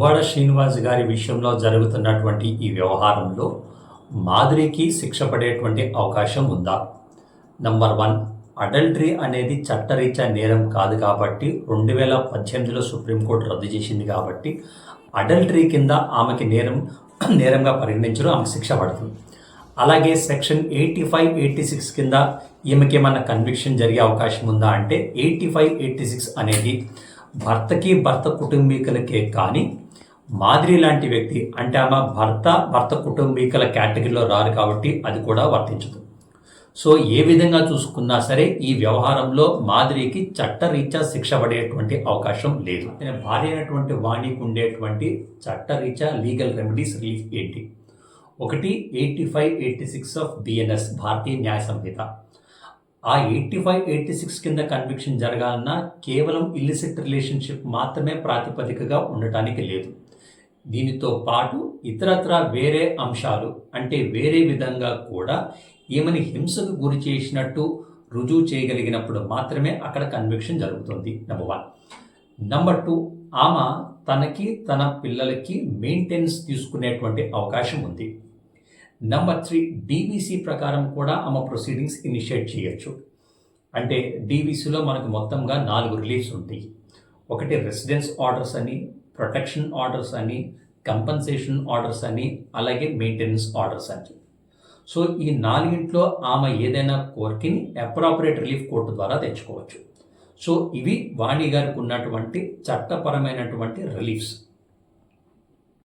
దువ్వాడ శ్రీనివాస్ గారి విషయంలో జరుగుతున్నటువంటి ఈ వ్యవహారంలో మాధురికి శిక్ష పడేటువంటి అవకాశం ఉందా? నంబర్ వన్ అడల్టరీ అనేది చట్టరీత్యా నేరం కాదు కాబట్టి రెండు వేల పద్దెనిమిదిలో సుప్రీంకోర్టు రద్దు చేసింది కాబట్టి అడల్టరీ కింద ఆమెకి నేరం నేరంగా పరిగణించడం ఆమెకు శిక్ష పడుతుంది. అలాగే section eighty five eighty six కింద ఈమెకి ఏమన్నా కన్విక్షన్ జరిగే అవకాశం ఉందా అంటే ఎయిటీ ఫైవ్ ఎయిటీ సిక్స్ అనేది భర్తకి భర్త కుటుంబీకులకే కానీ మాదిరి లాంటి వ్యక్తి అంటే ఆమె భర్త భర్త కుటుంబీకుల కేటగిరీలో రారు కాబట్టి అది కూడా వర్తించదు. సో ఏ విధంగా చూసుకున్నా సరే ఈ వ్యవహారంలో మాదిరికి చట్టరీత్యా శిక్ష పడేటువంటి అవకాశం లేదు. ఆయన భార్య అయినటువంటి వాణికి ఉండేటువంటి చట్టరీత్యా లీగల్ రెమెడీస్ రిలీఫ్ ఏంటి? ఒకటి eighty five eighty six of BNS Bharatiya Nyaya Sanhita. ఆ ఎయిటీ ఫైవ్ ఎయిటీ సిక్స్ కింద కన్విక్షన్ జరగాలన్నా కేవలం ఇల్లిసిట్ రిలేషన్షిప్ మాత్రమే ప్రాతిపదికగా ఉండటానికి లేదు. దీనితో పాటు ఇతరత్రా వేరే అంశాలు అంటే వేరే విధంగా కూడా ఈమెని హింసకు గురి చేసినట్టు రుజువు చేయగలిగినప్పుడు మాత్రమే అక్కడ కన్విక్షన్ జరుగుతుంది. నెంబర్ వన్ నెంబర్ టూ ఆమె తనకి తన పిల్లలకి మెయింటెనెన్స్ తీసుకునేటువంటి అవకాశం ఉంది. నెంబర్ త్రీ డీవీసీ ప్రకారం కూడా ఆమె ప్రొసీడింగ్స్ ఇనిషియేట్ చేయొచ్చు. అంటే డీవీసీలో మనకు మొత్తంగా నాలుగు రిలీఫ్స్ ఉంటాయి. ఒకటి రెసిడెన్స్ ఆర్డర్స్ అని ప్రొటెక్షన్ ఆర్డర్స్ అని కంపన్సేషన్ ఆర్డర్స్ అని అలాగే మెయింటెనెన్స్ ఆర్డర్స్ అని సో ఈ నాలుగింట్లో ఆమె ఏదైనా కోరికని అప్రాపరేట్ రిలీఫ్ కోర్టు ద్వారా తెచ్చుకోవచ్చు. సో ఇవి వాణి గారికి ఉన్నటువంటి చట్టపరమైనటువంటి రిలీఫ్స్.